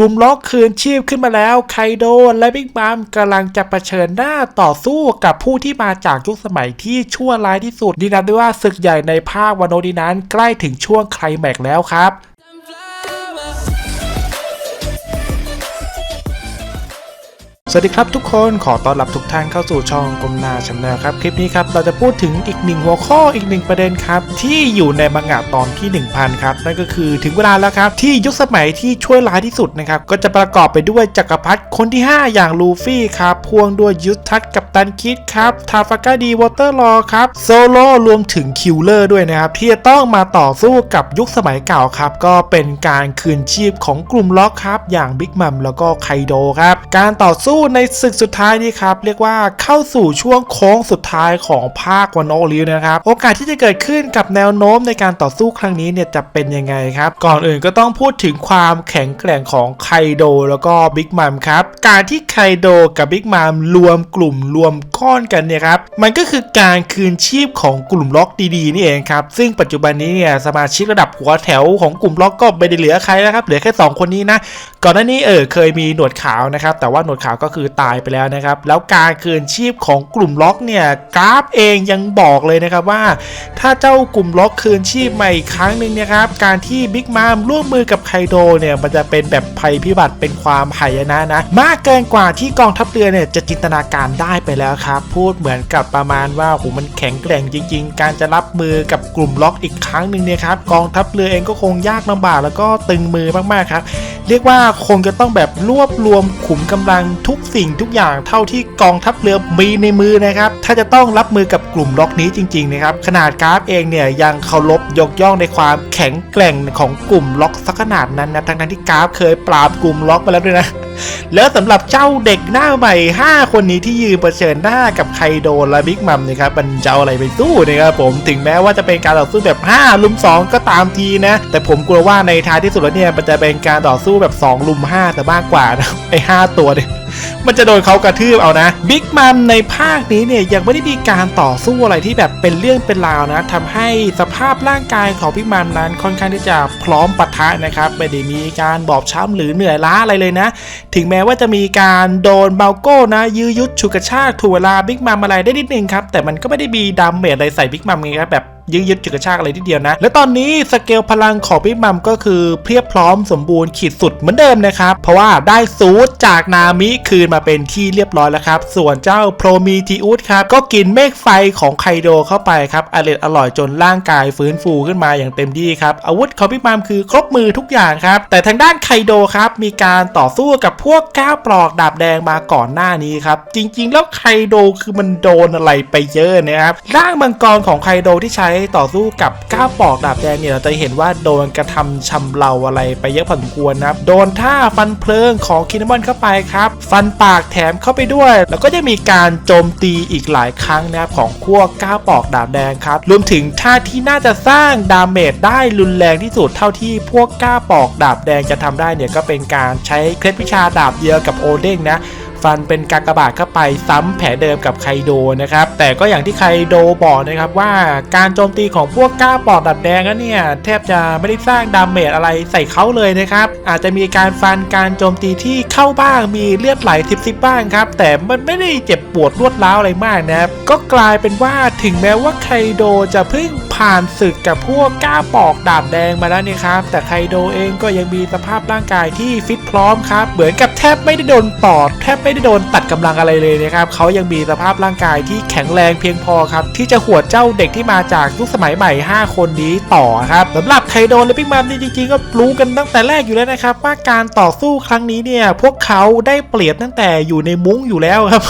กลุ่มล็อกคืนชีพขึ้นมาแล้วไคโดและบิ๊กบัมกำลังจะเผชิญหน้าต่อสู้กับผู้ที่มาจากยุคสมัยที่ชั่วร้ายที่สุดดีนับได้ว่าศึกใหญ่ในภาควานโนดีนั้นใกล้ถึงช่วงไคลแม็กแล้วครับ สวัสดีครับทุกคนขอต้อนรับทุกท่านเข้าสู่ช่องกลมนาชำแนลครับ คลิปนี้ครับเราจะพูดถึงอีกหนึ่งหัวข้ออีกหนึ่งประเด็นครับ ที่อยู่ในมังงะตอนที่ 1000 ครับ นั่นก็คือถึงเวลาแล้วครับ ที่ยุคสมัยที่ช่วยร้ายที่สุดนะครับ ก็จะประกอบไปด้วยจักรพรรดิคนที่ 5 อย่างลูฟี่ครับ พ่วงด้วยยุทธทัศกับตันคิดครับทาฟากาดีวอเตอร์ลอครับโซโลรวมถึงคิวเลอร์ด้วยนะครับ ที่จะต้องมาต่อสู้กับยุคสมัยเก่าครับ ก็เป็นการคืนชีพของกลุ่มล็อกครับอย่างบิ๊กมัมแล้วก็ไคโดครับการต่อสู้ในศึกสุดท้ายนี้ครับ เรียกว่าเข้าสู่ช่วงโค้งสุดท้ายของภาควานโอริวนะครับ โอกาสที่จะเกิดขึ้นกับแนวโน้มในการต่อสู้ครั้งนี้เนี่ยจะเป็นยังไงครับ ก่อนอื่นก็ต้องพูดถึงความแข็งแกร่งของไคโดแล้วก็บิ๊กมัมครับ การที่ไคโดกับบิ๊กมัมรวมกลุ่มรวมก้อนกันเนี่ยครับมันก็คือการคืนชีพของกลุ่มล็อกดีๆนี่เองครับซึ่งปัจจุบันนี้เนี่ยสมาชิกระดับหัวแถวของกลุ่มล็อกก็ไม่ได้เหลือใครแล้วครับเหลือแค่สองคนนี้นะก่อนหน้านี้เออเคยมีหนวดขาวนะครับ แต่ว่าหนวดขาวก็คือตายไปแล้วนะครับ แล้วการคืนชีพของกลุ่มล็อกเนี่ยกราฟเองยังบอกเลยนะครับว่า ถ้าเจ้ากลุ่มล็อกคืนชีพใหมาอีกครั้งหนึ่งนะครับ การที่บิ๊กมามร่วมมือกับไคโดเนี่ยมันจะเป็นแบบภัยพิบัติเป็นความหายนะนะ มากเกินกว่าที่กองทัพเรือเนี่ยจะจินตนาการได้ไปแล้วครับ พูดเหมือนกับประมาณว่าโหมันแข็งแกร่งจริง ๆ การจะรับมือกับกลุ่มล็อกอีกครั้งหนึ่งเนี่ยครับกองทัพเรือเองก็คงยากลำบากแล้วก็ตึงมือมากๆครับ เรียกว่าคงจะต้องแบบรวบรวมขุมกำลังทุกสิ่งทุกอย่างเท่าที่กองทัพเรือมีในมือนะครับถ้าจะต้องรับมือกับกลุ่มล็อกนี้จริงๆนะครับขนาดกราฟเองเนี่ยยังเคารพยกย่องในความแข็งแกร่งของกลุ่มล็อกสักขนาดนั้นนะทั้งๆที่กราฟเคยปราบกลุ่มล็อกมาแล้วด้วยนะ แล้วสำหรับเจ้าเด็กหน้าใหม่ 5 คนนี้ที่ยืนเผชิญหน้ากับไคโดและบิ๊กมัมนะครับมันจะเอาอะไรไปสู้นะครับผมถึงแม้ว่าจะเป็นการต่อสู้แบบ 5 ลุม 2 ก็ตามทีนะ แต่ผมกลัวว่าในท้ายที่สุดแล้วเนี่ยมันจะเป็นการต่อสู้แบบ 2 ลุม 5 แต่มากกว่านะไอ้5ตัวเนี่ย มันจะโดนเขากระทืบเอานะบิ๊กมัมในภาคนี้เนี่ยยังไม่ได้มีการต่อสู้อะไรที่แบบเป็นเรื่องเป็นราวนะทำให้สภาพร่างกายของบิ๊กมัมนั้นค่อนข้างที่จะพร้อมปะทะนะครับไม่ได้มีการบอบช้ำหรือเหนื่อยล้าอะไรเลยนะ ถึงแม้ว่าจะมีการโดนเบลโก้นะยื้อยุดฉุกกระชากถูเวลาบิ๊กมัมอะไรได้นิดนึงครับแต่มันก็ไม่ได้มีดาเมจอะไรใส่บิ๊กมัมไงครับแบบ ยื้อยึดจุดกระชากอะไรทีเดียวนะ และตอนนี้สเกลพลังของพี่มัมก็คือเพียบพร้อมสมบูรณ์ขีดสุดเหมือนเดิมนะครับ เพราะว่าได้ซูดจากนามิคืนมาเป็นที่เรียบร้อยแล้วครับ ส่วนเจ้าโพรมีทีอุสครับ ก็กินเมฆไฟของไคโดเข้าไปครับอร่อยอร่อยจนร่างกายฟื้นฟูขึ้นมาอย่างเต็มที่ครับ อาวุธของพี่มัมคือครบมือทุกอย่างครับ แต่ทางด้านไคโดครับมีการต่อสู้กับพวกก้าวปลอกดาบแดงมาก่อนหน้านี้ครับ จริง ๆ แล้วไคโดคือมันโดนอะไรไปเยอะนะครับร่างมังกรของไคโดที่ใช้ต่อสู้กับก้าวปอกดาบแดงเนี่ยเราจะเห็นว่าโดนกระทำชำเราอะไรไปเยอะพอสมควรนะครับโดนท่าฟันเพลิงของคินมอนเข้าไปครับ ฟันปากแถมเข้าไปด้วย แล้วก็จะมีการโจมตีอีกหลายครั้งนะครับของพวก้าวปอกดาบแดงครับรวมถึงท่าที่น่าจะสร้างดาเมจได้รุนแรงที่สุดเท่าที่พวกก้าวปอกดาบแดงจะทำได้เนี่ยก็เป็นการใช้เคล็ดวิชาดาบเดียวกับโอเด้งนะ ฟันเป็นกากบาทเข้าไปซ้ำแผลเดิมกับไคโดนะครับ แต่ก็อย่างที่ไคโดบอกนะครับว่าการโจมตีของพวกก้าปอดดัดแดงนั้นเนี่ยแทบจะไม่ได้สร้างดาเมจอะไรใส่เขาเลยนะครับ อาจจะมีการฟันการโจมตีที่เข้าบ้างมีเลือดไหลทิบซิบบ้างครับ แต่มันไม่ได้เจ็บปวดรวดร้าวอะไรมากนะครับก็กลายเป็นว่าถึงแม้ว่าไคโดจะเพิ่ง ผ่านศึกกับพวกก้าปอกดาบแดงมาแล้วเนี่ยครับ แต่ไคโดเองก็ยังมีสภาพร่างกายที่ฟิตพร้อมครับ เหมือนกับแทบไม่ได้โดนปอด แทบไม่ได้โดนตัดกำลังอะไรเลยนะครับเขายังมีสภาพร่างกายที่แข็งแรงเพียงพอครับ ที่จะหวดเจ้าเด็กที่มาจากยุคสมัยใหม่ 5 คนนี้ต่อครับสำหรับไคโดและบิ๊กมัมนี่จริงๆ ก็รู้กันตั้งแต่แรกอยู่แล้วนะครับ ว่าการต่อสู้ครั้งนี้เนี่ยพวกเขาได้เปรียบตั้งแต่อยู่ในมุ้งอยู่แล้วครับ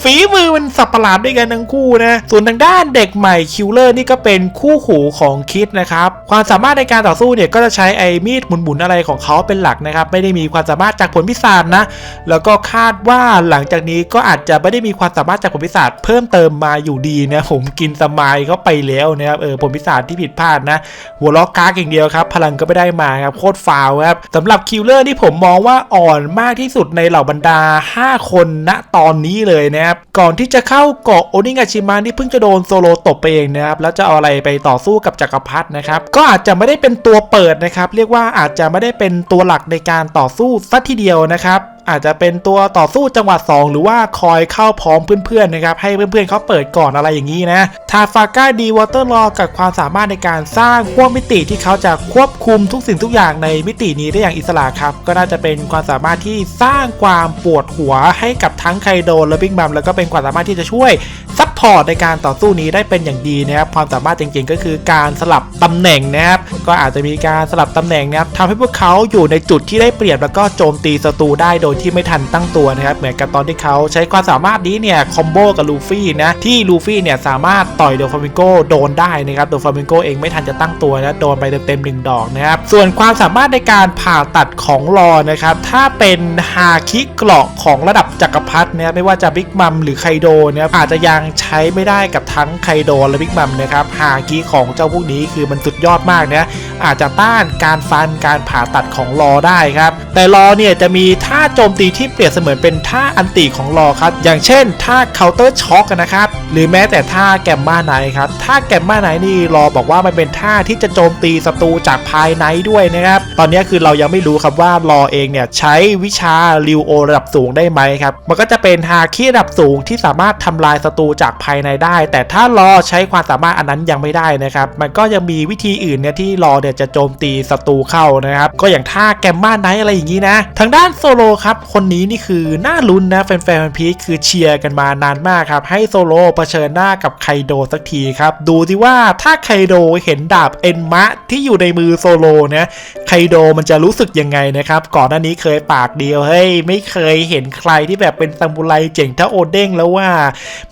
ฝีมือมันสับประหลาดด้วยกันทั้งคู่นะ ส่วนทางด้านเด็กใหม่คิวเลอร์นี่ก็เป็นคู่หูของคิดนะครับ ความสามารถในการต่อสู้เนี่ยก็จะใช้ไอ้มีดหมุนๆอะไรของเขาเป็นหลักนะครับ ไม่ได้มีความสามารถจากผลพิศาจนะ แล้วก็คาดว่าหลังจากนี้ก็อาจจะไม่ได้มีความสามารถจากผลพิศาจเพิ่มเติมมาอยู่ดีนะ ผมกินสมายเขาไปแล้วนะครับ เออผลพิศาจที่ผิดพลาดนะ หัวล้อกากอย่างเดียวครับ พลังก็ไม่ได้มาครับ โคตรฟาวครับสำหรับคิลเลอร์ที่ผมมองว่าอ่อนมากที่สุดในเหล่าบรรดา 5 คนณตอนนี้เลยนะครับก่อนที่จะเข้าเกาะโอนิงาชิมะที่เพิ่งจะโดนโซโลตบไปเองนะครับแล้วจะเอาอะไรไปต่อสู้กับจักรพรรดินะครับก็อาจจะไม่ได้เป็นตัวเปิดนะครับ เรียกว่าอาจจะไม่ได้เป็นตัวหลักในการต่อสู้สัทีเดียวนะครับ อาจจะเป็นตัวต่อสู้จังหวะ2หรือว่าคอยเข้าพร้อมเพื่อนๆนะครับให้เพื่อนๆเขาเปิดก่อนอะไรอย่างนี้นะทาฟาก้าดีวอเตอร์ลอกับความสามารถในการสร้างขั้วมิติที่เขาจะควบคุมทุกสิ่งทุกอย่างในมิตินี้ได้อย่างอิสระครับ ก็น่าจะเป็นความสามารถที่สร้างความปวดหัวให้กับทั้งไคโดและบิ๊กบัมแล้วก็เป็นความสามารถที่จะช่วยซัพพอร์ตในการต่อสู้นี้ได้เป็นอย่างดีนะครับความสามารถจริงๆ ก็คือการสลับตำแหน่งนะครับก็อาจจะมีการสลับตำแหน่งนะครับทำให้พวกเขาอยู่ในจุดที่ได้เปรียบแล้วก็โจมตีศัตรูได้โดยที่ไม่ทันตั้งตัวนะครับเหมือนกับตอนที่เขาใช้ความสามารถนี้เนี่ยคอมโบกับลูฟี่นะที่ลูฟี่เนี่ยสามารถต่อยโดฟามิโกโดนได้นะครับโดฟามิโกเองไม่ทันจะตั้งตัวนะโดนไปเต็มๆหนึ่งดอกนะครับส่วนความสามารถในการผ่าตัดของรอนะครับถ้าเป็นฮาคิเกราะของระดับจักรพรรดินะไม่ว่าจะบิ๊กมัมหรือไคโดนะครับอาจจะยังใช้ไม่ได้กับทั้งไคโดและบิ๊กมัมนะครับฮาคิของเจ้าพวกนี้คือมันสุดยอดมากนะอาจจะต้านการฟันการผ่าตัดของรอได้ครับแต่รอเนี่ยจะมีท่าโจมตีที่เปรียบเสมือนเป็นท่าอันติของรอครับ อย่างเช่นท่าเคาน์เตอร์ช็อคนะครับ หรือแม้แต่ท่าแกมมาไนครับท่าแกมมาไนนี่รอบอกว่ามันเป็นท่าที่จะโจมตีศัตรูจากภายในด้วยนะครับ ตอนนี้คือเรายังไม่รู้ครับว่ารอเองเนี่ยใช้วิชาริวโอระดับสูงได้ไหมครับ มันก็จะเป็นฮาคิระดับสูงที่สามารถทำลายศัตรูจากภายในได้ แต่ถ้ารอใช้ความสามารถอันนั้นยังไม่ได้นะครับ มันก็ยังมีวิธีอื่นเนี่ยที่รอเนี่ยจะโจมตีศัตรูเข้านะครับ ก็อย่างท่าแกมมาไนอะไรอย่างนี้นะ ทางด้านโซโลครับคนนี้นี่คือน่าลุ้นนะแฟนๆพีคคือเชียร์กันมานานมากครับ ให้โซโลเผชิญหน้ากับไคโดสักทีครับ ดูสิว่าถ้าไคโดเห็นดาบเอ็นมะที่อยู่ในมือโซโลนะไคโดมันจะรู้สึกยังไงนะครับ ก่อนหน้านี้เคยปากเดียวเฮ้ยไม่เคยเห็นใครที่แบบเป็นซามูไรเจ๋งเท่าโอเด้งแล้วว่า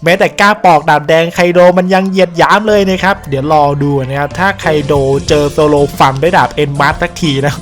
แม้แต่กล้าปอกดาบแดงไคโดมันยังเหยียดยามเลยนะครับ เดี๋ยวรอดูนะครับถ้าไคโดเจอโซโลฟันด้วยดาบเอ็นมัสักทีนะ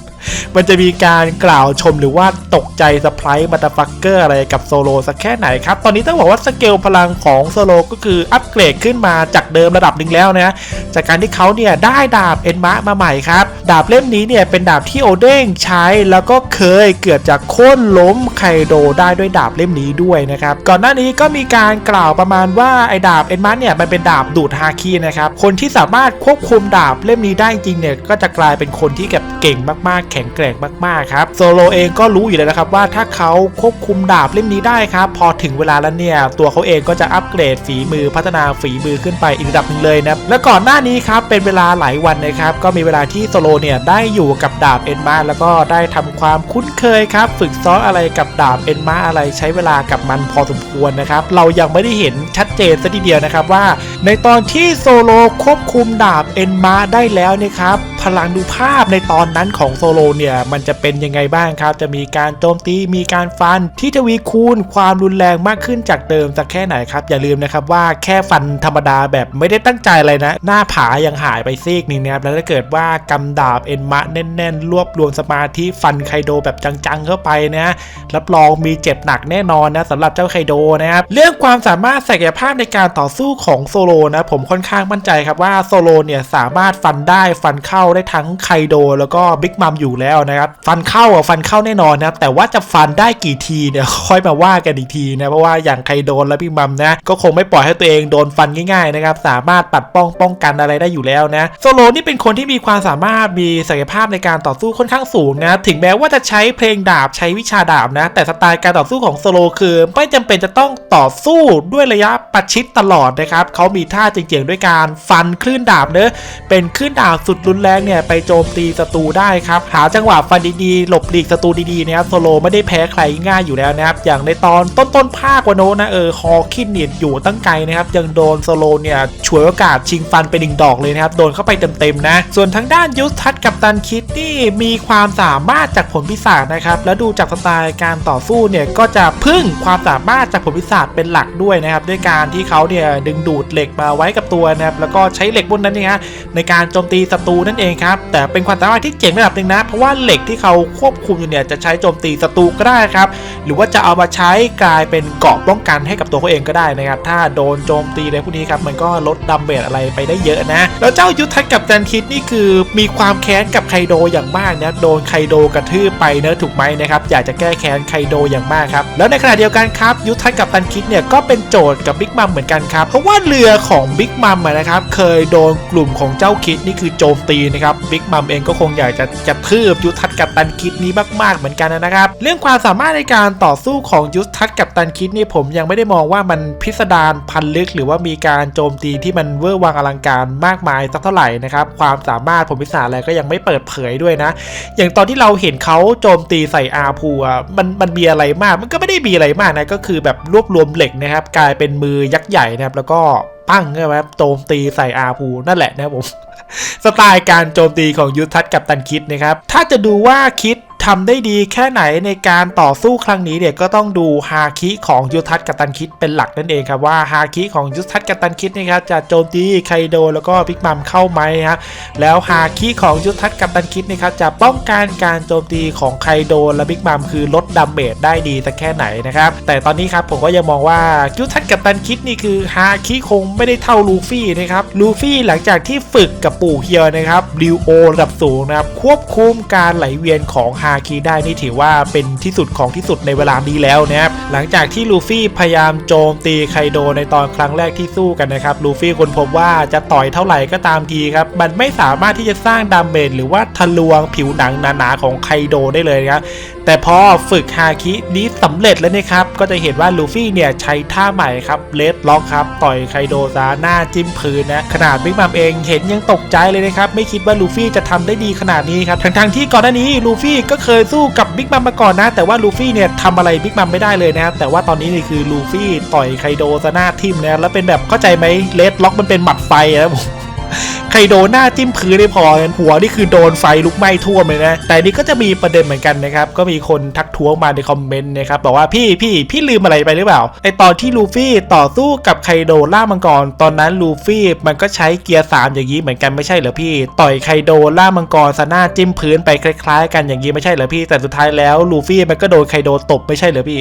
มันจะมีการกล่าวชมหรือว่าตกใจสไพรส์บัตเตอร์ฟักเกอร์อะไรกับโซโลสักแค่ไหนครับ ตอนนี้ต้องบอกว่าสเกลพลังของโซโลก็คืออัปเกรดขึ้นมาจากเดิมระดับหนึ่งแล้วนะจากการที่เขาเนี่ยได้ดาบเอ็นมะมาใหม่ครับ ดาบเล่มนี้เนี่ยเป็นดาบที่โอเด้งใช้แล้วก็เคยเกือบจะโค่นล้มไคโดได้ด้วยดาบเล่มนี้ด้วยนะครับ ก่อนหน้านี้ก็มีการกล่าวประมาณว่าไอ้ดาบเอ็นมะเนี่ยมันเป็นดาบดูดฮาคีนะครับ คนที่สามารถควบคุมดาบเล่มนี้ได้จริงเนี่ยก็จะกลายเป็นคนที่แบบเก่งมากๆแข็งแกร่งมากๆครับโซโลเองก็รู้อยู่แล้วนะครับว่าถ้าเขาควบคุมดาบเล่มนี้ได้ครับ พอถึงเวลาแล้วเนี่ย ตัวเขาเองก็จะอัปเกรดฝีมือพัฒนาฝีมือขึ้นไปอีกระดับหนึงเลยนะและก่อนหน้านี้ครับเป็นเวลาหลายวันนะครับก็มีเวลาที่โซโลเนี่ยได้อยู่กับดาบเอ็นมาแล้วก็ได้ทำความคุ้นเคยครับ ฝึกซ้อมอะไรกับดาบเอ็นมาอะไรใช้เวลากับมันพอสมควรนะครับเรายังไม่ได้เห็นชัดเจนซะทีเดียวนะครับว่า ในตอนที่โซโลควบคุมดาบเอ็นมาได้แล้วเนะครับพลังดูภาพในตอนนั้นของโซโลเนี่ยมันจะเป็นยังไงบ้างครับ จะมีการโจมตีมีการฟันที่ทวีคูณความรุนแรงมากขึ้นจากเดิมสักแค่ไหนครับอย่าลืมนะครับว่าแค่ฟันธรรมดาแบบไม่ได้ตั้งใจอะไรนะ หน้าผายังหายไปซีกนึงนะครับแล้วถ้าเกิดว่ากำดาบเอ็นมะแน่น ๆ รวบรวมสมาธิฟันไคโดแบบจังๆเข้าไปนะรับรองมีเจ็บหนักแน่นอนนะสำหรับเจ้าไคโดนะครับเรื่องความสามารถศักยภาพในการต่อสู้ของโซโลนะผมค่อนข้างมั่นใจครับว่าโซโลเนี่ยสามารถฟันได้ฟันเข้าได้ทั้งไคโดแล้วก็บิ๊กมัมอยู่แล้วนะครับ ฟันเข้าอะฟันเข้าแน่นอนนะครับแต่ว่าจะฟันได้กี่ทีเนี่ยค่อยมาว่ากันอีกทีนะเพราะว่าอย่างไครโดนและบิ๊กมัมนะ ก็คงไม่ปล่อยให้ตัวเองโดนฟันง่ายๆนะครับสามารถปัดป้องป้องกันอะไรได้อยู่แล้วนะโซโลนี่เป็นคนที่มีความสามารถมีศักยภาพในการต่อสู้ค่อนข้างสูงนะถึงแม้ว่าจะใช้เพลงดาบใช้วิชาดาบนะ แต่สไตล์การต่อสู้ของโซโลคือไม่จำเป็นจะต้องต่อสู้ด้วยระยะประชิดตลอดนะครับเขามีท่าเจ๋งๆด้วยการฟันคลื่นดาบเนอะเป็นคลื่นดาบสุดรุนแรงเนี่ยไปโจมตีศัตรูได้ครับหาจังหวะฟันดีๆ หลบหลีกศัตรูดีๆนะครับโซโลไม่ได้แพ้ใครง่ายอยู่แล้วนะครับ อย่างในตอนต้นๆภาควโนนะเออฮอคินเนี่ยอยู่ตั้งไกลนะครับ ยังโดนโซโลเนี่ยฉวยโอกาสชิงฟันไปหนึ่งดอกเลยนะครับ โดนเข้าไปเต็มๆนะ ส่วนทางด้านยุทธทัศน์กับตันคิดนี่มีความสามารถจากผลพิศาจนะครับ แล้วดูจากสไตล์การต่อสู้เนี่ยก็จะพึ่งความสามารถจากผลพิศาจเป็นหลักด้วยนะครับ ด้วยการที่เขาเนี่ยดึงดูดเหล็กมาไว้กับตัวนะครับแล้วก็ใช้เหล็กพวกนั้นเนี่ยในการโจมตีศัตรูนั่นเองครับแต่เป็นความสามารถที่เจ๋งระดับหนึ่งนะเพราะว่าเหล็กที่เขาควบคุมอยู่เนี่ยจะใช้โจมตีศัตรูก็ได้ครับ หรือว่าจะเอามาใช้กลายเป็นเกราะป้องกันให้กับตัวเขาเองก็ได้นะครับ ถ้าโดนโจมตีอะไรพวกนี้ครับมันก็ลดดัมเบลอะไรไปได้เยอะนะ แล้วเจ้ายุทธทัศน์กับจันคิดนี่คือมีความแค้นกับไคโดอย่างมากนะโดนไคโดกระทืบไปเนอะถูกไหมนะครับอยากจะแก้แค้นไคโดอย่างมากครับแล้วในขณะเดียวกันครับยุทธทัศน์กับตันคิดเนี่ยก็เป็นโจทย์กับบิ๊กมัมเหมือนกันครับเพราะว่าเรือของบิ๊กมัมนะครับเคยโดนกลุ่มของเจ้าคิดนี่คือโจมตีนะครับบิ๊กมัมเองก็คงอยากจะจะทืบยุทธทัศน์กับตันคิดนี้มากๆเหมือนกันนะครับ เรื่องความสามารถในการต่อสู้ของยุทธทัศน์กับตันคิดนี่ผมยังไม่ได้มองว่ามันพิสดารพันลึก หรือว่ามีการโจมตีที่มันเวอร์วังอลังการมากมายสักเท่าไหร่นะครับความสามารถผมพิศาอะไรก็ยังไม่เปิดเผยด้วยนะ อย่างตอนที่เราเห็นเขาโจมตีใส่อาพูมันมันมีอะไรมากมันก็ไม่ได้มีอะไรมากนะก็คือแบบรวบรวมเหล็กนะครับกลายเป็นมือยักษ์ใหญ่นะครับแล้วก็ปั้งใช่ไหมครับโจมตีใส่อาพูนั่นแหละนะผม สไตล์การโจมตีของยุทธทัศน์กับตันคิดนะครับ ถ้าจะดูว่าคิด ทำได้ดีแค่ไหนในการต่อสู้ครั้งนี้เนี่ยก็ต้องดูฮาคิของยุทธทัศกัตันคิดเป็นหลักนั่นเองครับว่าฮาคิของยุทธทัศกัตันคิดนะครับจะโจมตีไคโดแล้วก็พิกมัมเข้าไหมฮะแล้วฮาคิของยุทธทัศกัตันคิดนะครับจะป้องกันการโจมตีของไคโดและพิกมัมคือลดดาเมจได้ดีสักแค่ไหนนะครับแต่ตอนนี้ครับผมก็ยังมองว่ายุทธทัศกัตันคิดนี่คือฮาคิคงไม่ได้เท่าลูฟี่นะครับลูฟี่หลังจากที่ฝึกกับปู่เฮียนะครับริวโอระดับสูงนะครับควบคุมการไหลเวียนของฮาคิได้นี่ถือว่าเป็นที่สุดของที่สุดในเวลานี้แล้วนะครับหลังจากที่ลูฟี่พยายามโจมตีไคโดในตอนครั้งแรกที่สู้กันนะครับลูฟี่คนพบว่าจะต่อยเท่าไหร่ก็ตามทีครับมันไม่สามารถที่จะสร้างดาเมจหรือว่าทะลวงผิวหนังหนาๆของไคโดได้เลยนะครับแต่พอฝึกฮาคินี้สำเร็จแล้วนะครับ ก็จะเห็นว่าลูฟี่เนี่ยใช้ท่าใหม่ครับเลดล็อกครับ ต่อยไคโดซาหน้าจิ้มพื้นนะ ขนาดบิ๊กมัมเองเห็นยังตกใจเลยนะครับ ไม่คิดว่าลูฟี่จะทำได้ดีขนาดนี้ครับ ทั้งๆที่ก่อนหน้านี้ลูฟี่ก็เคยสู้กับบิ๊กมัมมาก่อนนะ แต่ว่าลูฟี่เนี่ยทำอะไรบิ๊กมัมไม่ได้เลยนะครับ แต่ว่าตอนนี้นี่คือลูฟี่ต่อยไคโดซาหน้าทิ่มนะแล้วเป็นแบบเข้าใจไหมเลดล็อกมันเป็นหมัดไฟนะผม ไคโดหน้าจิ้มพื้นได้พอหัวนี่คือโดนไฟลุกไหม้ท่วมเลยนะ แต่นี่ก็จะมีประเด็นเหมือนกันนะครับ ก็มีคนทักท้วงมาในคอมเมนต์นะครับ บอกว่าพี่พี่พี่ลืมอะไรไปหรือเปล่า ไอตอนที่ลูฟี่ต่อสู้กับไคโดล่ามังกร ตอนนั้นลูฟี่มันก็ใช้เกียร์ 3 อย่างนี้เหมือนกันไม่ใช่เหรอพี่ ต่อยไคโดล่ามังกรซะหน้าจิ้มพื้นไปคล้าย ๆ กันอย่างนี้ไม่ใช่เหรอพี่ แต่สุดท้ายแล้วลูฟี่มันก็โดนไคโดตบไม่ใช่เหรอพี่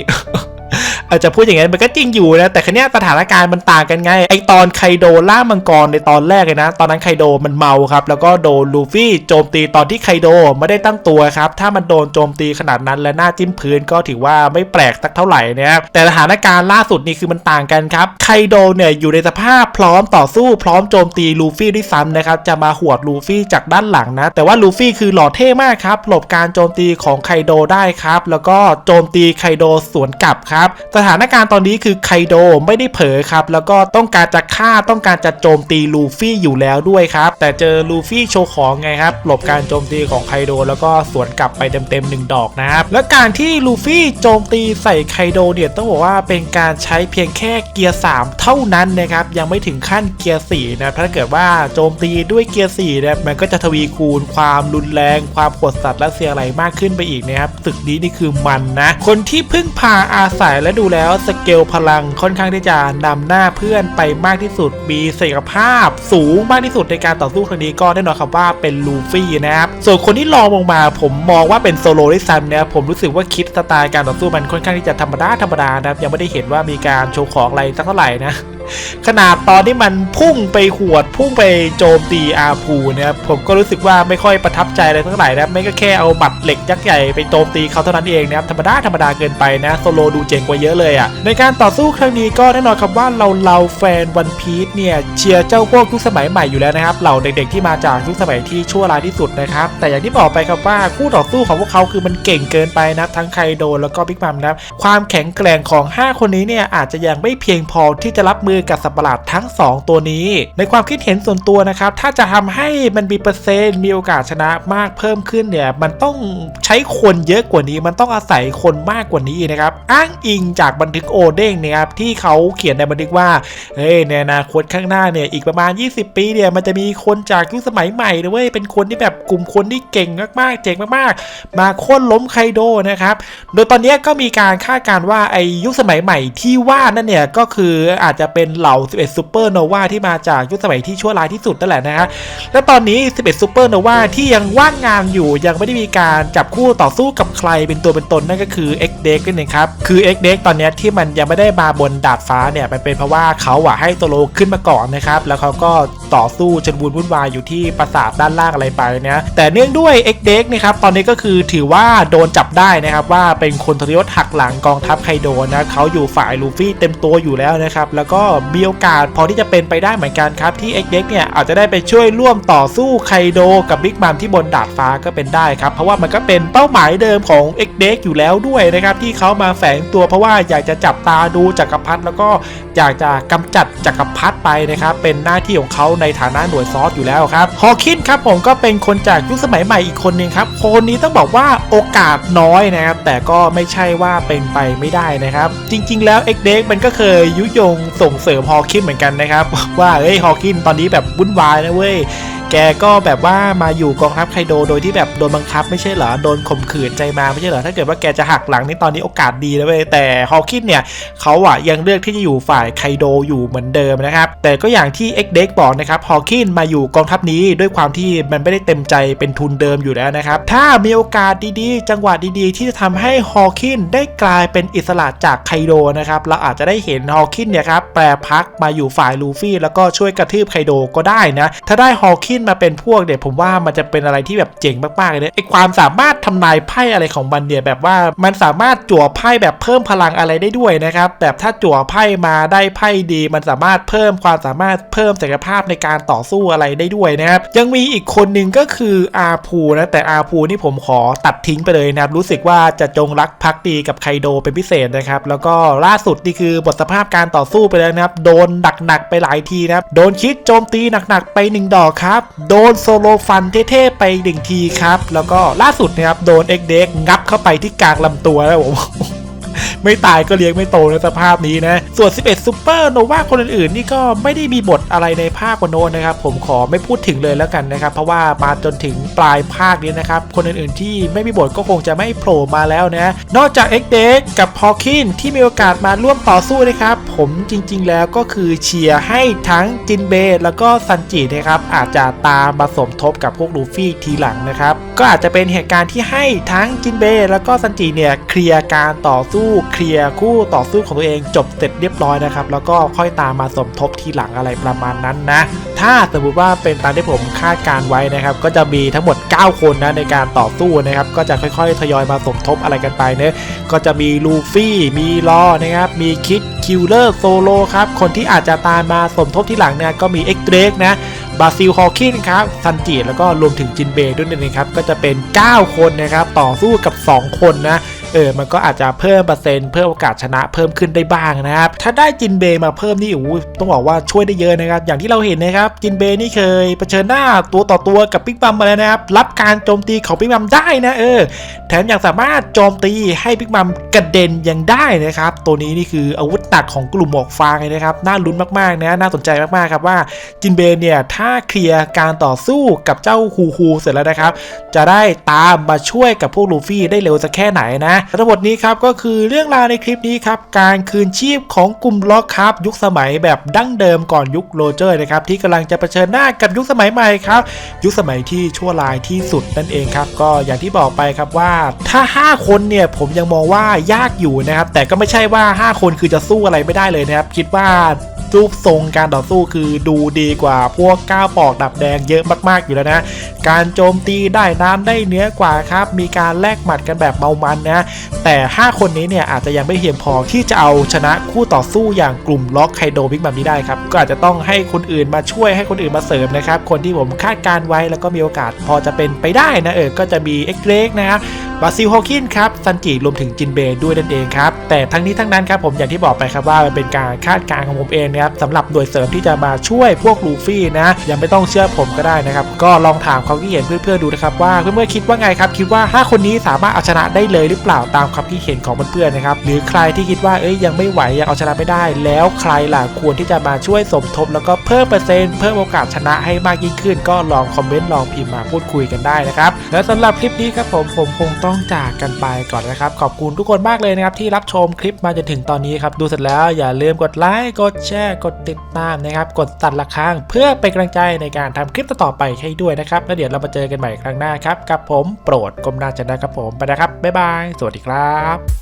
อาจจะพูดอย่างนั้นมันก็จริงอยู่นะ แต่คันนี้สถานการณ์มันต่างกันไง ไอตอนไคโดล่ามังกรในตอนแรกเลยนะ ตอนนั้นไคโดมันเมาครับ แล้วก็โดนลูฟี่โจมตีตอนที่ไคโดไม่ได้ตั้งตัวครับ ถ้ามันโดนโจมตีขนาดนั้นและหน้าจิ้มพื้นก็ถือว่าไม่แปลกสักเท่าไหร่นะครับแต่สถานการณ์ล่าสุดนี่คือมันต่างกันครับ ไคโดเนี่ยอยู่ในสภาพพร้อมต่อสู้พร้อมโจมตีลูฟี่ด้วยซ้ำนะครับ จะมาหวดลูฟี่จากด้านหลังนะ แต่ว่าลูฟี่คือหล่อเท่มากครับ หลบการโจมตีของไคโดได้ครับ แล้วก็โจมตีไคโดสวนกลับครับสถานการณ์ตอนนี้คือไคโดไม่ได้เผลอครับ แล้วก็ต้องการจะฆ่าต้องการจะโจมตีลูฟี่อยู่แล้วด้วยครับ แต่เจอลูฟี่โชว์ของไงครับ หลบการโจมตีของไคโดแล้วก็สวนกลับไปเต็มๆหนึ่งดอกนะครับ และการที่ลูฟี่โจมตีใส่ไคโดเนี่ยต้องบอกว่าเป็นการใช้เพียงแค่เกียร์ 3 เท่านั้นนะครับ ยังไม่ถึงขั้นเกียร์4นะถ้าเกิดว่าโจมตีด้วยเกียร์4เนี่ยมันก็จะทวีคูณความรุนแรง ความกดสัตว์และเสียอะไรมากขึ้นไปอีกนะครับศึกนี้นี่คือมันนะ คนที่พึ่งพาอาศัยและดูแล้วสเกลพลังค่อนข้างที่จะนำหน้าเพื่อนไปมากที่สุด มีศักยภาพสูงมากที่สุดในการต่อสู้ครั้งนี้ก็แน่นอนครับว่าเป็นลูฟี่นะครับ ส่วนคนที่รองลงมา ผมมองว่าเป็นโซโลด้วยซ้ำนะครับผมรู้สึกว่าคิดสไตล์การต่อสู้มันค่อนข้างที่จะธรรมดาธรรมดานะครับยังไม่ได้เห็นว่ามีการโชว์ของอะไรสักเท่าไหร่นะ ขนาดตอนที่มันพุ่งไปหวด พุ่งไปโจมตีอาพูนะครับผมก็รู้สึกว่าไม่ค่อยประทับใจอะไรเท่าไหร่นะไม่ก็แค่เอาบัตรเหล็กยักษ์ใหญ่ไปโจมตีเขาเท่านั้นเองนะครับธรรมดาธรรมดาเกินไปนะโซโลดูเจ๋งกว่าเยอะเลยอะ่ะในการต่อสู้ครั้งนี้ก็แน่นอนครับว่าเราเราแฟนวันพีชเนี่ยเชียร์เจ้าพวกยุคสมัยใหม่อยู่แล้วนะครับเหล่าเด็กๆที่มาจากยุคสมัยที่ชั่วร้ายที่สุดนะครับแต่อย่างที่บอกไปครับว่าคู่ต่อสู้ของพวกเขาคือมันเก่งเกินไปนะทั้งไคโดแล้วก็บิ๊กมัมนะครับความแข็งแกร่งของ 5 คนนี้เนี่ยอาจจะยังไม่เพียงพอที่จะรับมือกับสัตว์ประหลาดทั้ง 2 ตัวนี้ ในความคิดเห็นส่วนตัวนะครับ ถ้าจะทำให้มันมีเปอร์เซ็นต์มีโอกาสชนะมากเพิ่มขึ้นเนี่ย มันต้องใช้คนเยอะกว่านี้ มันต้องอาศัยคนมากกว่านี้นะครับ อ้างอิงจากบันทึกโอเด้งนะครับที่เขาเขียนในบันทึกว่า เฮ้ยในอนาคตข้างหน้าเนี่ยอีกประมาณ 20 ปีเนี่ยมันจะมีคนจากยุคสมัยใหม่นะเว้ยเป็นคนที่แบบกลุ่มคนที่เก่งมากๆเจ๋งมากๆ มาโค่นล้มไคโดนะครับ โดยตอนนี้ก็มีการคาดการณ์ว่าไอยุคสมัยใหม่ที่ว่านั่นเนี่ยก็คืออาจจะเป็นเหล่า 11ซูเปอร์โนวาที่มาจากยุคสมัยที่ชั่วร้ายที่สุดนั่นแหละนะฮะและตอนนี้ 11ซูเปอร์โนวาที่ยังว่างงานอยู่ยังไม่ได้มีการจับคู่ต่อสู้กับใครเป็นตัวเป็นตนนั่นก็คือ X d e x นั่นเองครับคือ X d e x ตอนนี้ที่มันยังไม่ได้มาบนดาดฟ้าเนี่ยมันเป็นเพราะว่าเขาอะให้โตโลขึ้นมาก่อนนะครับแล้วเขาก็ต่อสู้จนวุ่นวุ่นวายอยู่ที่ปราสาทด้านล่างอะไรไปนะแต่เนื่องด้วย X d e x นะครับตอนนี้ก็คือถือว่าโดนจับได้นะครับว่าเป็นคนทรยศหักหลังกองทัพไคโดนะเขาอยู่ฝ่ายลูฟี่เต็มตัวอยู่แล้วนะครับแล้วก็มีโอกาสพอที่จะเป็นไปได้เหมือนกันครับที่ X d e x เกเนี่ยอาจจะได้ไปช่วยร่วมต่อสู้ไคโดกับบิ๊กมัมที่บนดาดฟ้าก็เป็นได้ครับ เพราะว่ามันก็เป็นเป้าหมายเดิมของ X d e x อยู่แล้วด้วยนะครับที่เขามาแฝงตัวเพราะว่าอยากจะจับตาดูจักรพรรดิแล้วก็อยากจะกำจัดจักรพรรดิไปนะครับเป็นหน้าที่ของเขาในฐานะหน่วยซอสอยู่แล้วครับฮอคินครับผมก็เป็นคนจากยุคสมัยใหม่อีกคนหนึ่งครับคนนี้ต้องบอกว่าโอกาสน้อยนะครับแต่ก็ไม่ใช่ว่าเป็นไปไม่ได้นะครับ จริง ๆ แล้ว X d e x มันก็เคยยุยงส่งเสริมฮอคินเหมือนกันนะครับ ว่าเอ้ยฮอคินตอนนี้แบบวุ่นวายนะเว้ย แกก็แบบว่ามาอยู่กองทัพไคโดโดยที่แบบโดนบังคับไม่ใช่เหรอ โดนข่มขืนใจมาไม่ใช่เหรอ ถ้าเกิดว่าแกจะหักหลังนี่ตอนนี้โอกาสดีนะเว้ย แต่ฮอวคินเนี่ยเขาอะยังเลือกที่จะอยู่ฝ่ายไคโดอยู่เหมือนเดิมนะครับ แต่ก็อย่างที่ X d e x บอกนะครับ ฮอวคินมาอยู่กองทัพนี้ด้วยความที่มันไม่ได้เต็มใจเป็นทุนเดิมอยู่แล้วนะครับ ถ้ามีโอกาสดีๆ จังหวะดีๆ ที่จะทำให้ฮอวคินได้กลายเป็นอิสระจากไคโดนะครับ เราอาจจะได้เห็นฮอวคินเนี่ยครับแปรพักมาอยู่ฝ่ายลูฟี่ แล้วก็ช่วยกระทืบไคโดก็ได้นะ ถ้าได้ฮอวคินมาเป็นพวกเนี่ยผมว่ามันจะเป็นอะไรที่แบบเจ๋งมากๆเลยนะไอความสามารถทำนายไพ่อะไรของมันเนี่ยแบบว่ามันสามารถจั่วไพ่แบบเพิ่มพลังอะไรได้ด้วยนะครับแบบถ้าจั่วไพ่มาได้ไพ่ดี มันสามารถเพิ่มความสามารถเพิ่มศักยภาพในการต่อสู้อะไรได้ด้วยนะครับยังมีอีกคนหนึ่งก็คืออาพูนะแต่อาพูนี่ผมขอตัดทิ้งไปเลยนะครับรู้สึกว่าจะจงรักภักดีกับไคโดเป็นพิเศษนะครับแล้วก็ล่าสุดนี่คือบทสภาพการต่อสู้ไปแล้วนะครับโดนหนักๆไปหลายทีนะครับโดนคิดโจมตีหนักๆไปหนึ่งดอกครับโดนโซโลฟันเท่ๆไปหนึ่งทีครับ แล้วก็ล่าสุดนะครับโดนเอ็กเด็กงับเข้าไปที่กลางลำตัวแล้วผม ไม่ตายก็เลี้ยงไม่โตในสภาพนี้นะ ส่วน 11ซูเปอร์โนวาคนอื่นๆ นี่ก็ไม่ได้มีบทอะไรในภาคกว่าโน้นนะครับ ผมขอไม่พูดถึงเลยแล้วกันนะครับ เพราะว่ามาจนถึงปลายภาคนี้นะครับ คนอื่นๆที่ไม่มีบทก็คงจะไม่โผล่มาแล้วนะ นอกจากเอ็กเด็กกับพอคินที่มีโอกาสมาร่วมต่อสู้นะครับ ผมจริง ๆ แล้วก็คือเชียร์ให้ทั้งจินเบแล้วก็ซันจินะครับอาจจะตามมาสมทบกับพวกลูฟี่ทีหลังนะครับก็อาจจะเป็นเหตุการณ์ที่ให้ทั้งจินเบแล้วก็ซันจิเนี่ยเคลียร์การต่อสู้เคลียร์คู่ต่อสู้ของตัวเองจบเสร็จเรียบร้อยนะครับ แล้วก็ค่อยตามมาสมทบทีหลังอะไรประมาณนั้นนะ ถ้าสมมติว่าเป็นตามที่ผมคาดการไว้นะครับ ก็จะมีทั้งหมด 9 คนนะในการต่อสู้นะครับ ก็จะค่อยๆ ทยอยมาสมทบอะไรกันไปเนะก็จะมีลูฟี่มีลอนะครับมีคิดคิลเลอร์โซโลครับคนที่อาจจะตามมาสมทบทีหลังเนี่ยก็มีเอ็กเดรกนะบาซิลฮอคินครับซันจิแล้วก็รวมถึงจินเบย์ด้วยนะครับก็จะเป็น 9 คนนะครับต่อสู้กับ 2 คนนะ เออมันก็อาจจะเพิ่มเปอร์เซ็นต์เพิ่มโอกาสชนะเพิ่มขึ้นได้บ้างนะครับถ้าได้จินเบย์มาเพิ่มนี่โอ้ต้องบอกว่าช่วยได้เยอะนะครับ อย่างที่เราเห็นนะครับจินเบย์นี่เคยเผชิญหน้าตัวต่อตัวกับปิ๊กบัมมาแล้วนะครับรับการโจมตีของปิ๊กบัมได้นะเออ แถมยังสามารถโจมตีให้ปิ๊กบัมกระเด็นยังได้นะครับ ตัวนี้นี่คืออาวุธหนักของกลุ่มหมวกฟางเลยนะครับน่าลุ้นมากๆนะน่าสนใจมากๆครับว่าจินเบย์เนี่ยถ้าเคลียร์การต่อสู้กับเจ้าฮูฮูเสร็จแล้วนะครับ จะได้ตามมาช่วยกับพวกลูฟี่ได้เร็วสักแค่ไหนนะทั้งหมดนี้ครับก็คือเรื่องราวในคลิปนี้ครับการคืนชีพของกลุ่มล็อกครับยุคสมัยแบบดั้งเดิมก่อนยุคโรเจอร์นะครับที่กำลังจะเผชิญหน้ากับยุคสมัยใหม่ครับยุคสมัยที่ชั่วร้ายที่สุดนั่นเองครับก็อย่างที่บอกไปครับว่าถ้า 5 คนเนี่ยผมยังมองว่ายากอยู่นะครับแต่ก็ไม่ใช่ว่า 5 คนคือจะสู้อะไรไม่ได้เลยนะครับคิดว่ารูปทรงการต่อสู้คือดูดีกว่าพวกก้าวปอกดับแดงเยอะมากๆอยู่แล้วนะ การโจมตีได้น้ำได้เนื้อกว่าครับ มีการแลกหมัดกันแบบเมามันนะแต่ 5 คนนี้เนี่ยอาจจะยังไม่เพียงพอที่จะเอาชนะคู่ต่อสู้อย่างกลุ่มล็อกไคโดบิ๊กแบบนี้ได้ครับ ก็อาจจะต้องให้คนอื่นมาช่วยให้คนอื่นมาเสริมนะครับ คนที่ผมคาดการไว้แล้วก็มีโอกาสพอจะเป็นไปได้นะเออก็จะมีเอ็กเรกนะครับ บาซิลฮอคินครับซันจิรวมถึงจินเบย์ด้วยนั่นเองครับ แต่ทั้งนี้ทั้งนั้นครับผมอย่างที่บอกไปครับว่ามันเป็นการคาดการณ์ของผมเองนะครับสำหรับหน่วยเสริมที่จะมาช่วยพวกลูฟี่นะยังไม่ต้องเชื่อผมก็ได้นะครับ ก็ลองถามความคิดเห็นเพื่อนๆดูนะครับว่าเพื่อนๆคิดว่าไงครับ คิดว่า 5 คนนี้สามารถเอาชนะได้เลยหรือเปล่าตามความคิดเห็นของเพื่อนๆนะครับหรือใครที่คิดว่าเอ้ยยังไม่ไหวยังเอาชนะไม่ได้ แล้วใครล่ะควรที่จะมาช่วยสมทบ แล้วก็เพิ่มเปอร์เซ็นต์เพิ่มโอกาสชนะให้มากยิ่งขึ้น ก็ลองคอมเมนต์ลองพิมพ์มาพูดคุยกันได้นะครับและสำหรับคลิปนี้ครับผมผมคงต้องต้องจากกันไปก่อนนะครับ ขอบคุณทุกคนมากเลยนะครับที่รับชมคลิปมาจนถึงตอนนี้ครับดูเสร็จแล้วอย่าลืมกดไลค์กดแชร์กดติดตามนะครับ กดตัดละครั้งเพื่อเป็นกำลังใจในการทำคลิปต่อไปให้ด้วยนะครับแล้วเดี๋ยวเรามาเจอกันใหม่ครั้งหน้าครับกับผมโปรดกรมนาชนะครับผมไปนะครับบ๊ายบาย สวัสดีครับ